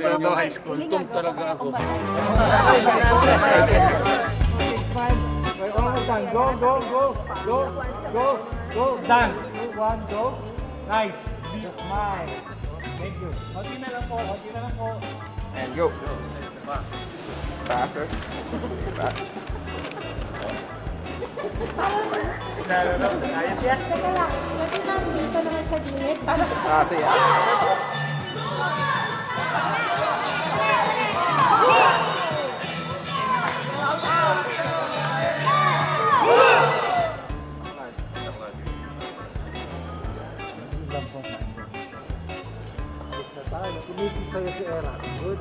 Kultong talaga ako. Okay, almost done. Go, go, go, go, go, go. Done. Two, one, go. Nice. Big smile. Thank you. Konti na lang po, konti na lang po. And go. Faster. Teka lang, pwede na dito naman sa gilid Ah, sige. Basta tayo, kumikis sa'yo si Era. Good.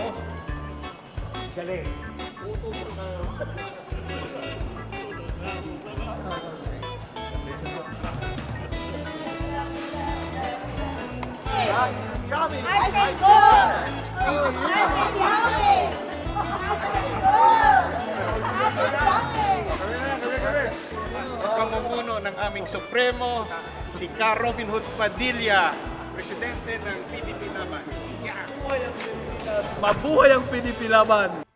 Oh. Galing. sa pamumuno ng aming Supremo, si Ka Robin Hood Padilla, Presidente ng PDP naman. Mabuhay ang PDP laban!